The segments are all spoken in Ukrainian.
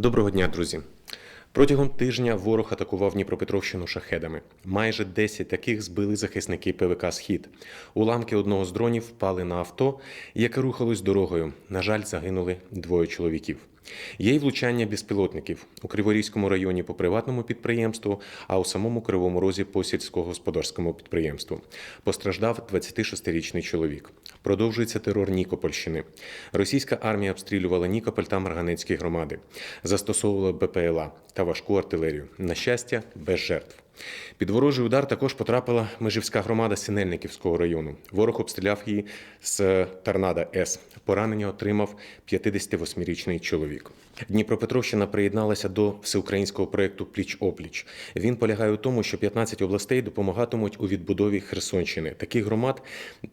Доброго дня, друзі. Протягом тижня ворог атакував Дніпропетровщину шахедами. Майже 10 таких збили захисники ПВК Схід. Уламки одного з дронів впали на авто, яке рухалось дорогою. На жаль, загинули двоє чоловіків. Є й влучання безпілотників у Криворізькому районі по приватному підприємству, а у самому Кривому Розі по сільськогосподарському підприємству. Постраждав 26-річний чоловік. Продовжується терор Нікопольщини. Російська армія обстрілювала Нікополь та Марганецькі громади, застосовувала БПЛА та важку артилерію. На щастя, без жертв. Під ворожий удар також потрапила межівська громада Синельниківського району. Ворог обстріляв її з торнадо С. Поранення отримав 58-річний чоловік. Дніпропетровщина приєдналася до всеукраїнського проєкту Пліч опліч. Він полягає у тому, що 15 областей допомагатимуть у відбудові Херсонщини, таких громад,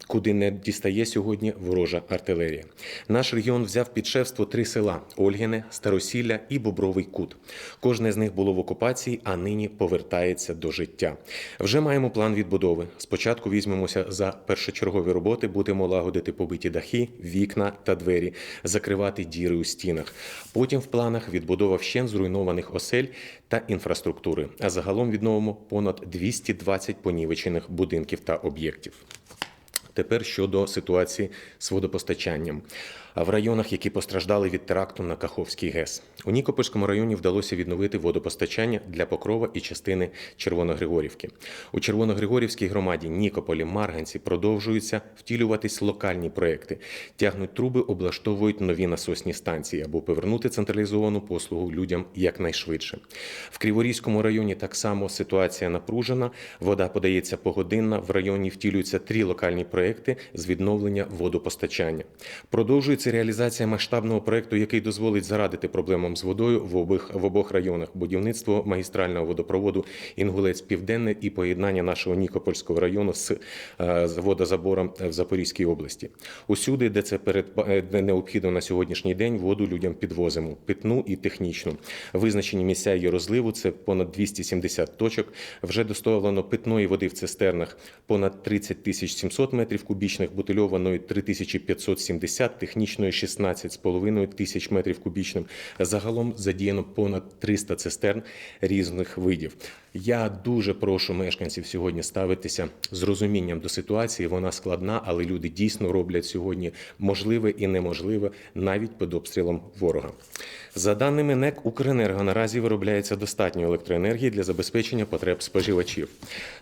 куди не дістає сьогодні ворожа артилерія. Наш регіон взяв під шефство три села: Ольгине, Старосілля і Бобровий Кут. Кожне з них було в окупації, а нині повертається до життя. Вже маємо план відбудови. Спочатку візьмемося за першочергові роботи, будемо лагодити побиті дахи, вікна та двері, закривати діри у стінах. Потім в планах відбудова вщен зруйнованих осель та інфраструктури. А загалом відновимо понад 220 понівечених будинків та об'єктів. Тепер щодо ситуації з водопостачанням. В районах, які постраждали від теракту на Каховський ГЕС, у Нікопольському районі вдалося відновити водопостачання для Покрова і частини Червоногригорівки. У Червоногригорівській громаді Нікополі, Марганці продовжуються втілюватись локальні проекти. Тягнуть труби, облаштовують нові насосні станції, аби повернути централізовану послугу людям якнайшвидше. В Криворізькому районі так само ситуація напружена. Вода подається погодинна. В районі втілюються три локальні проекти з відновлення водопостачання. Продовжується реалізація масштабного проекту, який дозволить зарадити проблемам з водою в обох, в обох районах: будівництво магістрального водопроводу Інгулець Південне і поєднання нашого Нікопольського району з, е, водозабором в Запорізькій області. Усюди, де це перед де необхідно на сьогоднішній день, воду людям підвозимо питну і технічну. Визначені місця її розливу це понад 270 точок. Вже доставлено питної води в цистернах понад 30 тисяч 700 метрів кубічних, бутильованої 3570, технічної 16,5 тисяч метрів кубічним. Загалом задіяно понад 300 цистерн різних видів. Я дуже прошу мешканців сьогодні ставитися з розумінням до ситуації. Вона складна, але люди дійсно роблять сьогодні можливе і неможливе навіть під обстрілом ворога. За даними НЕК, Укренерго наразі виробляється достатньо електроенергії для забезпечення потреб споживачів.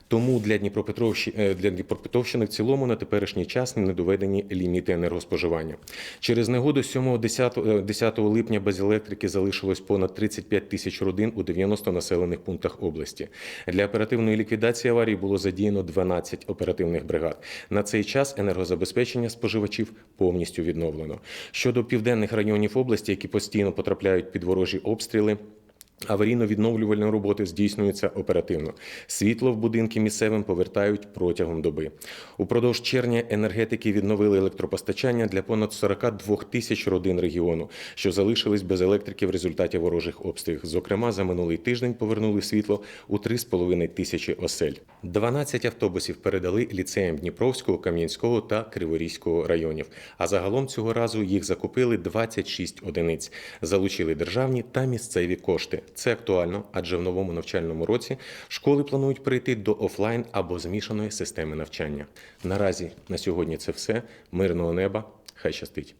Тому для Дніпропетровщини, для Дніпропетровщини в цілому на теперішній час не доведені ліміти енергоспоживання. Через негоду 7-10 липня без електрики залишилось понад 35 тисяч родин у 90 населених пунктах області. Для оперативної ліквідації аварії було задіяно 12 оперативних бригад. На цей час енергозабезпечення споживачів повністю відновлено. Щодо південних районів області, які постійно потрапляють під ворожі обстріли. Аварійно-відновлювальні роботи здійснюються оперативно. Світло в будинки місцевим повертають протягом доби. Упродовж червня енергетики відновили електропостачання для понад 42 тисяч родин регіону, що залишились без електрики в результаті ворожих обстрілів. Зокрема, за минулий тиждень повернули світло у 3,5 тисячі осель. 12 автобусів передали ліцеям Дніпровського, Кам'янського та Криворізького районів. А загалом цього разу їх закупили 26 одиниць, залучили державні та місцеві кошти. Це актуально, адже в новому навчальному році школи планують перейти до офлайн або змішаної системи навчання. Наразі на сьогодні це все. Мирного неба. Хай щастить.